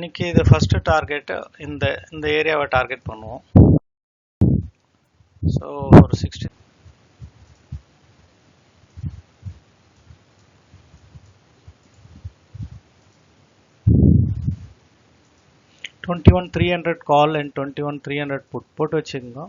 இன்னைக்கு இது first target இந்த இந்த ஏரியாவை டார்கெட் பண்ணுவோம். ஸோ ஒரு sixty twenty one three hundred call and twenty one three hundred put போட்டு வச்சுக்கோங்க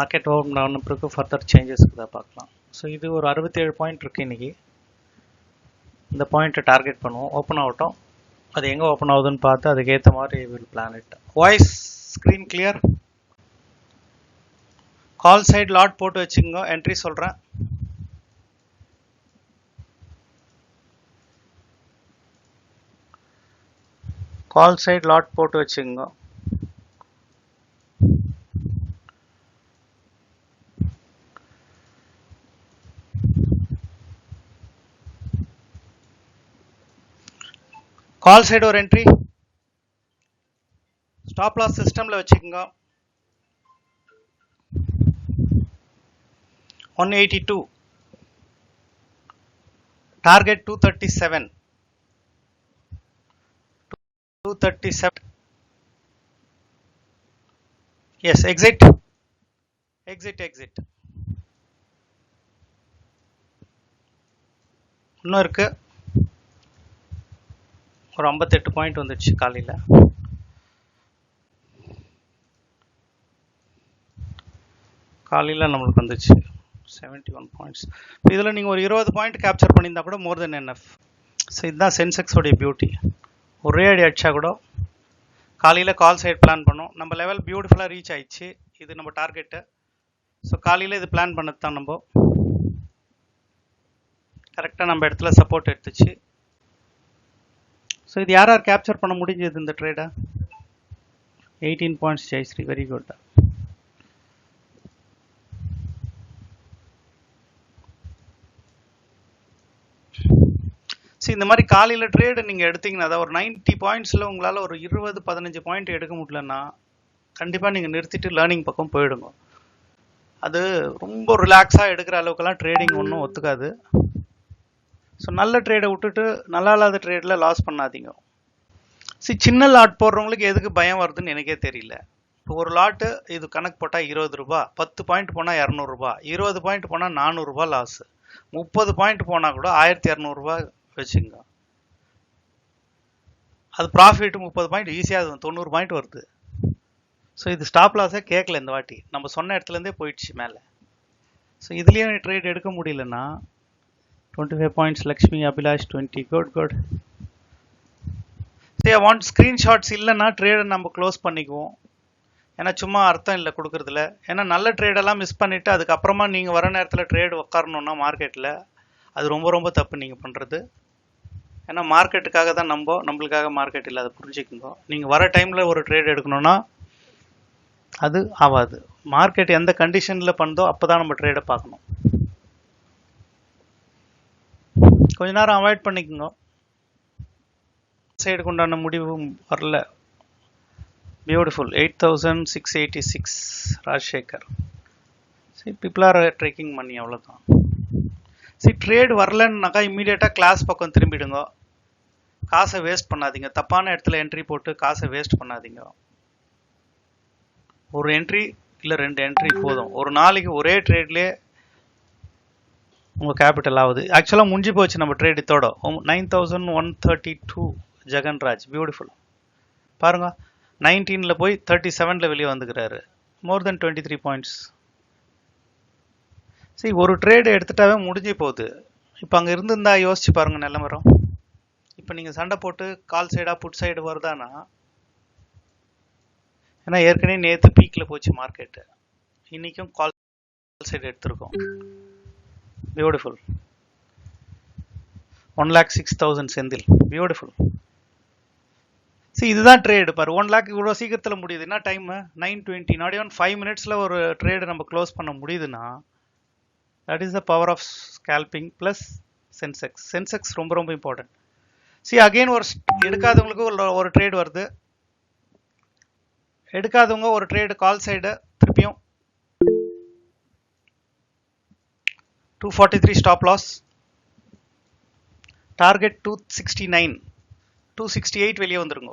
மார்க்கெட் ஓப்பன் ஆன பிறகு ஃபர்தர் சேஞ்சஸ் தான் பார்க்கலாம். ஸோ இது ஒரு அறுபத்தேழு பாயிண்ட் இருக்கு இன்னைக்கு. இந்த பாயிண்ட்டை டார்கெட் பண்ணுவோம். ஓப்பன் ஆகட்டும். அது எங்கே ஓப்பன் ஆகுதுன்னு பார்த்து அதுக்கேற்ற மாதிரி will plan it voice screen clear call side lot போட்டு வச்சுங்க என்ட்ரி சொல்கிறேன் கால் சைடு லாட் போட்டு வச்சுங்க கால் சைடு ஒரு என்ட்ரி ஸ்டாப் லாஸ் சிஸ்டம்ல வச்சுக்கோங்க. One eighty two target two thirty seven two thirty seven yes exit exit exit இன்னும் இருக்கு. ஒரு ஐம்பத்தெட்டு பாயிண்ட் வந்துடுச்சு காலையில். காலையில் நம்மளுக்கு வந்துச்சு செவன்ட்டி ஒன் பாயிண்ட்ஸ் இதில் நீங்கள் ஒரு இருபது பாயிண்ட் கேப்சர் பண்ணியிருந்தா கூட மோர் தென் என்எஃப் ஸோ இதுதான் சென்செக்ஸோடைய பியூட்டி ஒரே அடி அடிச்சா கூட காலையில் கால் சைட் பிளான் பண்ணோம். நம்ம லெவல் பியூட்டிஃபுல்லாக ரீச் ஆயிடுச்சு. இது நம்ம டார்கெட்டு ஸோ காலையில் இது பிளான் பண்ணது தான் நம்ம கரெக்டாக நம்ம இடத்துல சப்போர்ட் எடுத்துச்சு. ஸோ இது யார் யார் கேப்சர் பண்ண முடிஞ்சது இந்த ட்ரேடா eighteen points Jayashree very good சரி இந்த மாதிரி காலையில் ட்ரேடு நீங்கள் எடுத்தீங்கன்னா அதாவது ஒரு நைன்ட்டி பாயிண்ட்ஸில் உங்களால் ஒரு இருபது பதினஞ்சு பாயிண்ட் எடுக்க முடியலன்னா கண்டிப்பாக நீங்கள் நிறுத்திட்டு லேர்னிங் பக்கம் போயிடுங்க. அது ரொம்ப ரிலாக்ஸாக எடுக்கிற அளவுக்கெல்லாம் ட்ரேடிங் ஒன்றும் ஒத்துக்காது. ஸோ நல்ல ட்ரேடை விட்டுட்டு நல்லா இல்லாத ட்ரேடில் லாஸ் பண்ணாதீங்க. சரி சின்ன லாட் போடுறவங்களுக்கு எதுக்கு பயம் வருதுன்னு எனக்கே தெரியல. இப்போ ஒரு லாட்டு இது கணக்கு போட்டால் இருபது ரூபா பத்து பாயிண்ட் போனால் இரநூறுபா இருபது பாயிண்ட் போனால் நானூறுரூபா லாஸு முப்பது பாயிண்ட் போனால் கூட ஆயிரத்தி இரநூறுபா வச்சுங்க. அது ப்ராஃபிட் முப்பது பாயிண்ட் ஈஸியாக தொண்ணூறு பாயிண்ட் வருது. ஸோ இது ஸ்டாப் லாஸே கேட்கல இந்த வாட்டி. நம்ம சொன்ன இடத்துலேருந்தே போயிடுச்சு மேலே. ஸோ இதுலேயும் ட்ரேட் எடுக்க முடியலன்னா twenty five points Lakshmi Abhilash twenty good good சரி வாண்ட் ஸ்க்ரீன்ஷாட்ஸ் இல்லைன்னா ட்ரேடை நம்ம க்ளோஸ் பண்ணிக்குவோம். ஏன்னா சும்மா அர்த்தம் இல்லை கொடுக்குறதுல. ஏன்னா நல்ல ட்ரேடெல்லாம் மிஸ் பண்ணிவிட்டு அதுக்கப்புறமா நீங்கள் வர நேரத்தில் ட்ரேடு உட்காரணுன்னா மார்க்கெட்டில் அது ரொம்ப ரொம்ப தப்பு நீங்கள் பண்ணுறது ஏன்னா மார்க்கெட்டுக்காக தான் நம்ம நம்மளுக்காக மார்க்கெட் இல்லை அதை புரிஞ்சுக்குங்க நீங்கள் வர டைமில் ஒரு ட்ரேட் எடுக்கணும்னா அது ஆகாது. மார்க்கெட் எந்த கண்டிஷனில் பண்ணுதோ அப்போ தான் நம்ம ட்ரேடை பார்க்கணும். கொஞ்ச நேரம் அவாய்ட் பண்ணிக்கோங்க. சைடுக்கு உண்டான முடிவும் வரல. Beautiful eight thousand six eighty six Rajasekhar. சரி பீப்புள் ஆர் ட்ரெக்கிங் மணி அவ்வளோதான் சரி ட்ரேட் வரலன்னாக்கா இம்மீடியட்டாக கிளாஸ் பக்கம் திரும்பிடுங்க. காசை வேஸ்ட் பண்ணாதீங்க. தப்பான இடத்துல என்ட்ரி போட்டு காசை வேஸ்ட் பண்ணாதீங்க. ஒரு என்ட்ரி இல்லை ரெண்டு என்ட்ரி போதும். ஒரு நாளைக்கு ஒரே ட்ரேட்லேயே உங்கள் கேபிட்டல் ஆகுது. ஆக்சுவலாக முடிஞ்சு போச்சு நம்ம ட்ரேட் இதோட. Nine thousand one thirty two Jaganraj beautiful பாருங்க நைன்டீனில் போய் தேர்ட்டி செவனில் வெளியே வந்துக்கிறாரு. More then twenty three points சரி ஒரு ட்ரேடு எடுத்துட்டாவே முடிஞ்சு போகுது. இப்போ அங்கே இருந்திருந்தா யோசிச்சு பாருங்க நிலமரம் இப்போ நீங்கள் சண்டை போட்டு கால் சைடாக புட் சைடு வருதானா? ஏன்னா ஏற்கனவே நேற்று பீக்கில் போச்சு மார்க்கெட்டு இன்றைக்கும் கால் சைடு எடுத்திருக்கோம். Beautiful one lakh six thousand Senthil. Beautiful சரி இதுதான் ட்ரேடு பாரு ஒன் லேக் இவ்வளோ சீக்கிரத்தில் முடியுது. என்ன time nine twenty nought one five மினிட்ஸில் ஒரு ட்ரேடு நம்ம க்ளோஸ் பண்ண முடியுதுன்னா that is the power of scalping plus Sensex Sensex ரொம்ப ரொம்ப இம்பார்ட்டன்ட் சி அகெயின் ஒரு எடுக்காதவங்களுக்கு ஒரு ஒரு ட்ரேடு வருது. எடுக்காதவங்க ஒரு ட்ரேடு கால் சைடு திருப்பியும் two forty three stop loss target two sixty nine two sixty eight வெளியே வந்துருங்க.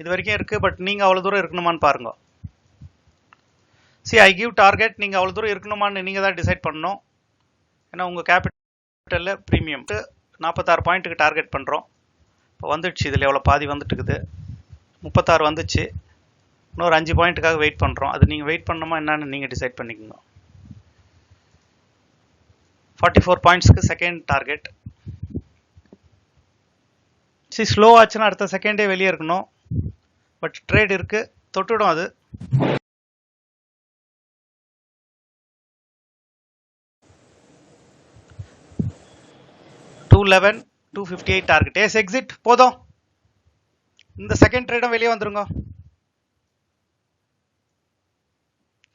இது வரைக்கும் இருக்குது பட் நீங்கள் அவ்வளோ தூரம் இருக்கணுமான்னு பாருங்க. சி ஐ கிவ் டார்கெட் நீங்கள் அவ்வளோ தூரம் இருக்கணுமான்னு நீங்கள் தான் டிசைட் பண்ணணும். ஏன்னா உங்கள் கேபிட்டலில் ப்ரீமியம் நாற்பத்தாறு பாயிண்ட்டுக்கு டார்கெட் பண்ணுறோம் இப்போ வந்துடுச்சு இதில் எவ்வளோ பாதி வந்துட்டுருக்குது. முப்பத்தாறு வந்துச்சு. இன்னொரு அஞ்சு பாயிண்ட்டுக்காக வெயிட் பண்ணுறோம் அது நீங்கள் வெயிட் பண்ணணுமா என்னன்னு நீங்கள் டிசைட் பண்ணிக்கோங்க. ஃபார்ட்டி ஃபோர் பாயிண்ட்ஸ்க்கு செகண்ட் டார்கெட் சரி ஸ்லோ ஆச்சுன்னா அடுத்த செகண்டே வெளியே இருக்கணும். பட் ட்ரேட் இருக்கு. தொட்டுடும் அது. Two eleven two fifty eight target yes exit போதும். இந்த செகண்ட் ட்ரேடும் வெளியே வந்துருங்க.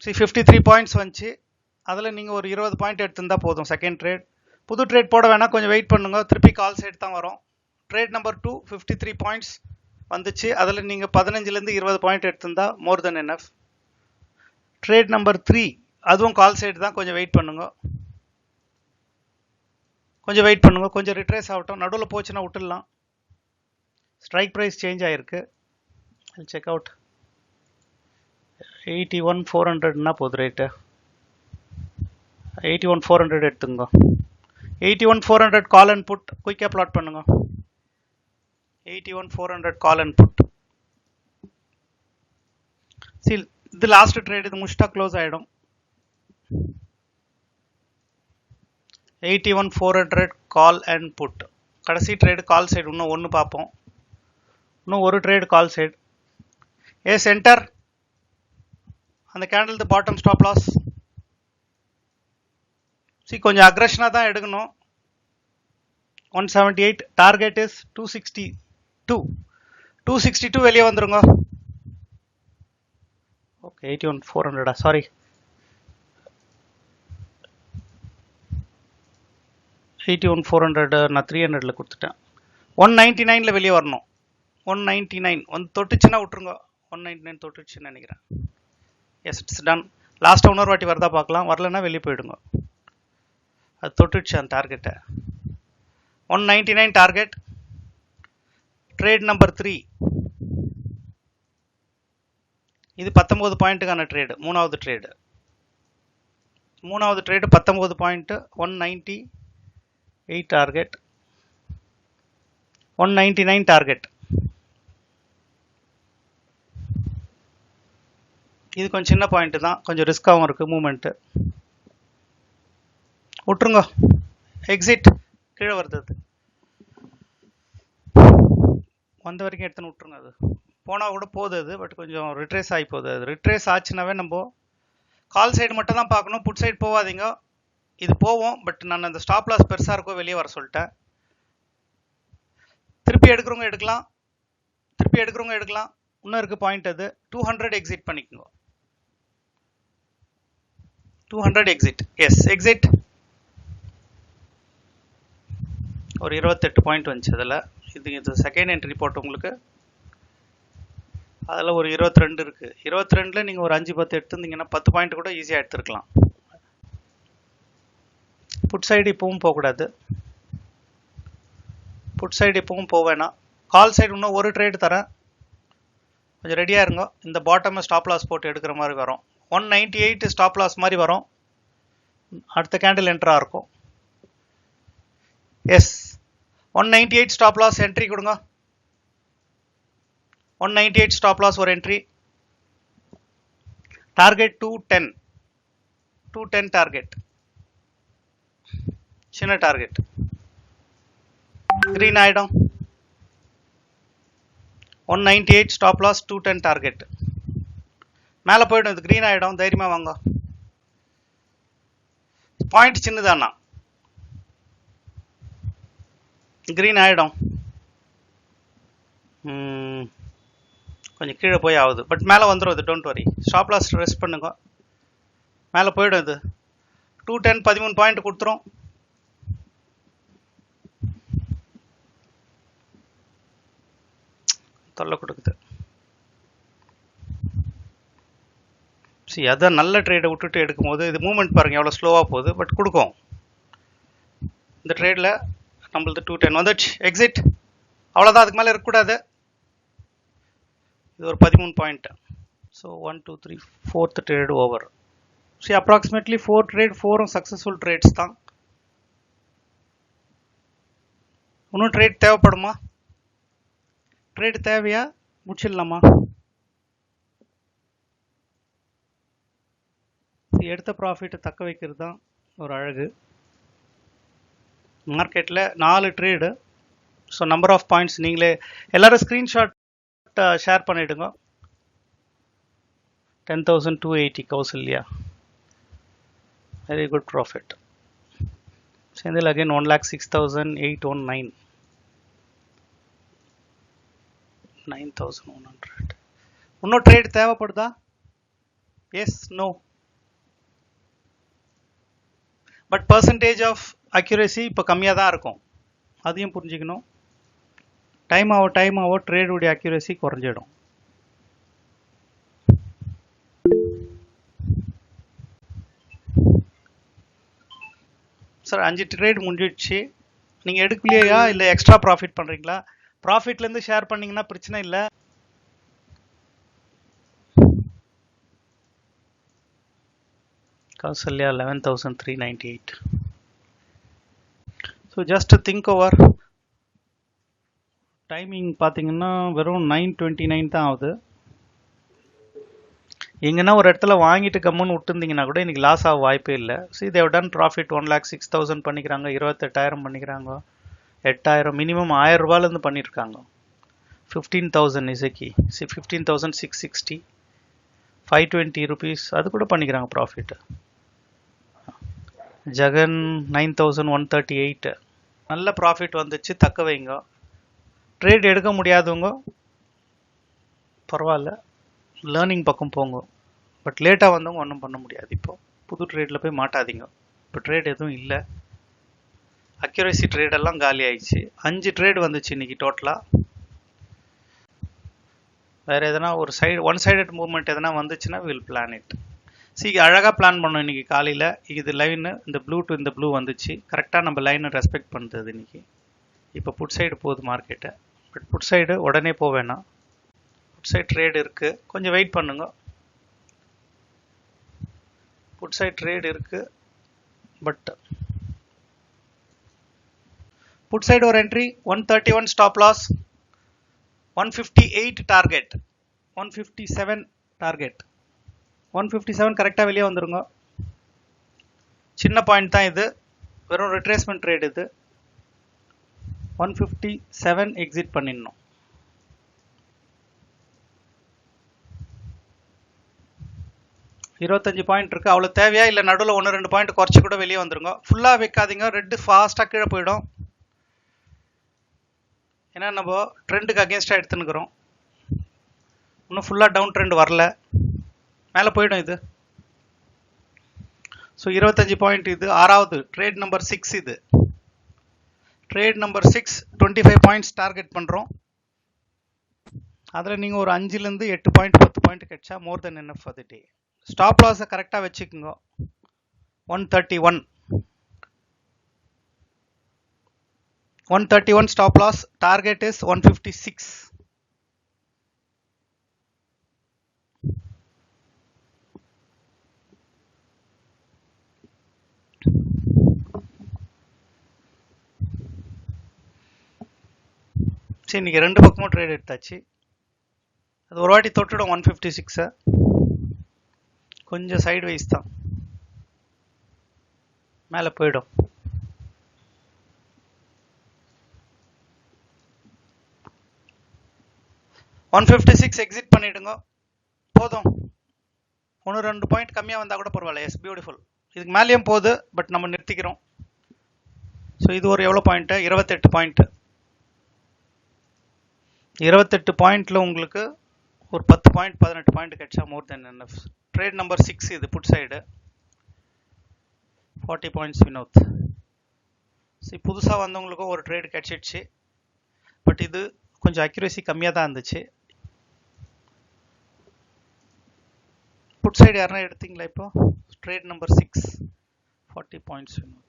சி ஃபிஃப்டி த்ரீ பாயிண்ட்ஸ் வந்துச்சு. அதில் நீங்கள் ஒரு இருபது பாயிண்ட் எடுத்திருந்தா போதும் செகண்ட் ட்ரேட் புது ட்ரேட் போட வேணால் கொஞ்சம் வெயிட் பண்ணுங்க திருப்பி கால் சைடு தான் வரும். Trade number two fifty three points வந்துச்சு. அதில் நீங்கள் பதினஞ்சுலேருந்து இருபது பாயிண்ட் எடுத்திருந்தா more then NF trade number three அதுவும் கால் சைடு தான். கொஞ்சம் வெயிட் பண்ணுங்க. கொஞ்சம் வெயிட் பண்ணுங்க. கொஞ்சம் ரிட்ரேஸ் ஆகட்டும். நடுவில் போச்சுன்னா விட்டுடலாம். ஸ்ட்ரைக் ப்ரைஸ் சேஞ்ச் ஆகிருக்கு check out eighty one four ஹண்ட்ரட்னா போகுது rate eighty one four hundred எடுத்துங்க. Eighty one four hundred call and put குயிக்காக ப்ளாட் பண்ணுங்க. Eighty one four hundred call and put see இது லாஸ்ட் ட்ரேட் இது முடிச்சிட்டா close ஆகிடும் eighty one four hundred call and put கடைசி trade call side இன்னும் ஒன்று பார்ப்போம். இன்னும் ஒரு trade call side a center அந்த candle the bottom stop loss see கொஞ்சம் அக்ரஷனாக தான் எடுக்கணும். One seventy eight target is two sixty two two sixty two வெளியே வந்துருங்க. Okay eighty one four ஹண்ட்ரடா sorry eighty one four hundred நான் three ஹண்ட்ரடில் கொடுத்துட்டேன். ஒன் நைன்ட்டி நைனில் வெளியே வரணும். ஒன் நைன்ட்டி நைன் ஒன் தொட்டுச்சுன்னா விட்ருங்க ஒன் நைன்ட்டி நைன் தொட்டுச்சுன்னு நினைக்கிறேன். எஸ் இட்ஸ் டன் லாஸ்ட்டாக இன்னொரு வாட்டி வரதா பார்க்கலாம். வரலன்னா வெளியே போயிடுங்க. அது தொட்டுடுச்சு அந்த டார்கெட்டை one ninety nine target trade number three இது பத்தொம்போது பாயிண்ட்டுக்கான ட்ரேடு மூணாவது ட்ரேடு மூணாவது ட்ரேடு பத்தொம்போது point one ninety eight target one ninety nine target இது கொஞ்சம் சின்ன பாயிண்ட்டு தான் கொஞ்சம் ரிஸ்க்காகவும் இருக்குது மூமெண்ட்டு விட்டுருங்க எக்ஸிட் கீழே வருது அது. வந்த வரைக்கும் எடுத்துன்னு விட்ருங்க அது. போனால் கூட போகுது அது பட் கொஞ்சம் ரிட்ரேஸ் ஆகி போகுது அது. ரிட்ரேஸ் ஆச்சுனாவே நம்ம கால் சைடு மட்டும் தான் பார்க்கணும். புட் சைடு போகாதீங்க. இது போவோம் பட் நான் அந்த ஸ்டாப் லாஸ் பெருசாக இருக்கோ வெளியே வர சொல்லிட்டேன். திருப்பி எடுக்கிறவங்க எடுக்கலாம். திருப்பி எடுக்கிறவங்க எடுக்கலாம். இன்னும் இருக்குது பாயிண்ட் அது. டூ ஹண்ட்ரட் எக்ஸிட் பண்ணிக்கோங்க. Two hundred exit yes exit ஒரு இருபத்தெட்டு பாயிண்ட் வந்துச்சு அதில். இது இது செகண்ட் என்ட்ரி போட்டு உங்களுக்கு. அதில் ஒரு இருபத்தி ரெண்டு இருக்குது இருபத்தி ரெண்டில் நீங்கள் ஒரு அஞ்சு பத்து எடுத்துருந்தீங்கன்னா பத்து பாயிண்ட் கூட ஈஸியாக எடுத்துருக்கலாம். புட் சைடு இப்பவும் போகக்கூடாது. புட் சைடு இப்பவும் போக வேணாம். கால் சைடு இன்னும் ஒரு ட்ரேடு தரேன். கொஞ்சம் ரெடியாக இருங்க. இந்த பாட்டமை ஸ்டாப் லாஸ் போட்டு எடுக்கிற மாதிரி வரும். One ninety eight stop loss மாதிரி வரும். அடுத்த கேண்டில் என்ட்ராக இருக்கும். Yes one ninety eight stop loss entry கொடுங்க. One ninety eight stop loss ஒரு entry target two ten two ten target சின்ன டார்கெட் க்ரீன் ஆகிடும் one ninety eight stop loss two ten target மேலே போயிடும் இது க்ரீன் ஆகிடும் தைரியமாக வாங்க. பாயிண்ட் சின்னதாண்ணா க்ரீன் ஆகிடும் கொஞ்சம் கீழே போய் ஆகுது. பட் மேலே வந்துடும் இது. Don't worry stop loss rest பண்ணுங்க. மேலே போயிடும் இது. டூ டென் பதிமூணு பாயிண்ட் கொடுத்துரும். தொல்லை கொடுக்குது. சரி அதான் நல்ல ட்ரேடை விட்டுட்டு எடுக்கும்போது இது மூமெண்ட் பாருங்கள் எவ்வளோ ஸ்லோவாக போகுது பட் கொடுக்கும். இந்த ட்ரேடில் நம்மளது டூ டென் வந்துடுச்சு. எக்ஸிட் அவ்வளோதான் அதுக்கு மேலே இருக்கக்கூடாது. இது ஒரு பதிமூணு point so one two three fourth trade over so approximately four trade ஃபோரும் successful trades தான். இன்னும் ட்ரேட் தேவைப்படுமா? ட்ரேட் தேவையா? முடிச்சிடலாமா? எடுத்த ப்ராஃபிட்டை தக்க வைக்கிறது தான் ஒரு அழகு. மார்க்கெட்டில் நாலு trade so number of points நீங்களே எல்லாரும் ஸ்க்ரீன்ஷாட் ஷேர் பண்ணிவிடுங்க ten thousand two eighty Kausalya very good profit Senthil again one lakh six thousand eight one nine nine thousand one hundred இன்னும் ட்ரேட் தேவைப்படுதா? Yes no but percentage of accuracy இப்போ கம்மியாக தான் இருக்கும். அதையும் புரிஞ்சுக்கணும். டைம் ஆக டைம் ஆக ட்ரேடுடைய அக்யூரேசி குறைஞ்சிடும். சார் அஞ்சு ட்ரேட் முடிஞ்சிடுச்சு. நீங்கள் எடுக்கலையா? இல்லை எக்ஸ்ட்ரா ப்ராஃபிட் பண்ணுறீங்களா ப்ராஃபிட்லேருந்து ஷேர் பண்ணீங்கன்னா பிரச்சனை இல்லை. Kausalya eleven thousand three ninety eight so just think over timing பார்த்தீங்கன்னா வெறும் நைன் டுவெண்ட்டி நைன் தான் ஆகுது. எங்கன்னா ஒரு இடத்துல வாங்கிட்டு கம்முன்னு விட்டுருந்தீங்கன்னா கூட இன்றைக்கி லாஸ் ஆக வாய்ப்பே இல்லை. ஸோ இதை done profit one lakh six thousand பண்ணிக்கிறாங்க இருபத்தெட்டாயிரம் பண்ணிக்கிறாங்க. எட்டாயிரம் மினிமம் ஆயிரம் ரூபாயிலேருந்து பண்ணியிருக்காங்க ஃபிஃப்டீன் தௌசண்ட் இசைக்கு see fifteen thousand six sixty five twenty rupees அது கூட பண்ணிக்கிறாங்க profit Jagan nine thousand one thirty eight நல்ல ப்ராஃபிட் வந்துச்சு தக்க வைங்க. ட்ரேட் எடுக்க முடியாதவங்க பரவாயில்ல. லேர்னிங் பக்கம் போங்க. பட் லேட்டாக வந்தவங்க ஒன்றும் பண்ண முடியாது இப்போ. புது ட்ரேடில் போய் மாட்டாதீங்க. இப்போ ட்ரேட் எதுவும் இல்லை. அக்யூரேசி ட்ரேடெல்லாம் காலி ஆயிடுச்சு. அஞ்சு ட்ரேட் வந்துச்சு இன்றைக்கி டோட்டலாக வேறு எதனா ஒரு சைடு ஒன் சைடட் மூவ்மெண்ட் எதனா வந்துச்சுன்னா வில் பிளான் இட் சி அழகாக பிளான் பண்ணோம் இன்னைக்கு காலையில். இது லைனு இந்த ப்ளூ டு இந்த ப்ளூ வந்துச்சு. கரெக்டாக நம்ம லைனை ரெஸ்பெக்ட் பண்ணுறது இன்னைக்கு. இப்போ புட் சைடு போகுது மார்க்கெட்டை பட் புட் சைடு உடனே போக வேணாம். புட் சைடு ட்ரேடு இருக்குது கொஞ்சம் வெயிட் பண்ணுங்க. புட் சைடு ட்ரேடு இருக்குது பட் புட் சைடு ஒரு entry one thirty one stop loss one fifty eight target one fifty seven target one fifty seven கரெக்டாக வெளியே வந்துருங்க. சின்ன பாயிண்ட் தான் இது. வெறும் ரிட்ரேஸ்மெண்ட் ரேட் இது. ஒன் ஃபிஃப்டி செவன் எக்ஸிட் பண்ணிடணும். இருபத்தஞ்சு பாயிண்ட் இருக்குது அவ்வளோ தேவையா? இல்லை நடுவில் ஒன்று ரெண்டு பாயிண்ட் குறைச்சி கூட வெளியே வந்துருங்க. ஃபுல்லாக வைக்காதீங்க. ரெட்டு ஃபாஸ்ட்டாக கீழே போயிடும். ஏன்னா நம்ம ட்ரெண்டுக்கு அகேன்ஸ்டாக எடுத்துன்னுக்குறோம். இன்னும் ஃபுல்லாக டவுன் ட்ரெண்ட் வரல. மேலே போயிடும் இது. ஸோ இருபத்தஞ்சி பாயிண்ட் இது. ஆறாவது ட்ரேட் நம்பர் சிக்ஸ் இது. Trade number six twenty five points target பண்ணுறோம் அதில் நீங்கள் ஒரு அஞ்சுலேருந்து எட்டு பாயிண்ட் பத்து பாயிண்ட் கிடைச்சா மோர் தென் என்ன ஃபார் தி டே ஸ்டாப் லாஸை கரெக்டாக வச்சுக்கோங்க. One thirty one one thirty one stop loss target is one fifty six சரி இன்னைக்கு ரெண்டு பக்கமும் ட்ரேட் எடுத்தாச்சு. அது ஒரு வாட்டி தொட்டுடும் ஒன் ஃபிஃப்டி சிக்ஸை கொஞ்சம் சைடு வைஸ் தான். மேலே போயிடும். ஒன் ஃபிஃப்டி சிக்ஸ் எக்ஸிட் பண்ணிவிடுங்க போதும். ஒன்று ரெண்டு பாயிண்ட் கம்மியாக வந்தால் கூட பரவாயில்ல. எஸ் பியூட்டிஃபுல் இதுக்கு மேலேயும் போகுது பட் நம்ம நிறுத்திக்கிறோம். ஸோ இது ஒரு எவ்வளோ பாயிண்ட்டு இருபத்தெட்டு பாயிண்ட்டு இருபத்தெட்டு பாயிண்ட்டில் உங்களுக்கு ஒரு பத்து பாயிண்ட் பதினெட்டு பாயிண்ட் கிடைச்சா more then NF trade number six இது put side forty points Vinod சரி புதுசாக வந்தவங்களுக்கும் ஒரு ட்ரேடு கிடச்சிடுச்சு. பட் இது கொஞ்சம் அக்யூரேசி கம்மியாக தான் இருந்துச்சு. புட் சைடு யாருன்னா எடுத்தீங்களா இப்போ? Trade number six forty points Vinod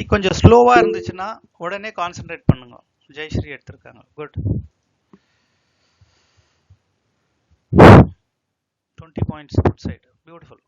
see see கொஞ்சம் ஸ்லோவா இருந்துச்சுன்னா உடனே கான்சென்ட்ரேட் பண்ணுங்க. ஜெயஸ்ரீ எடுத்திருக்காங்க. Good twenty points put side beautiful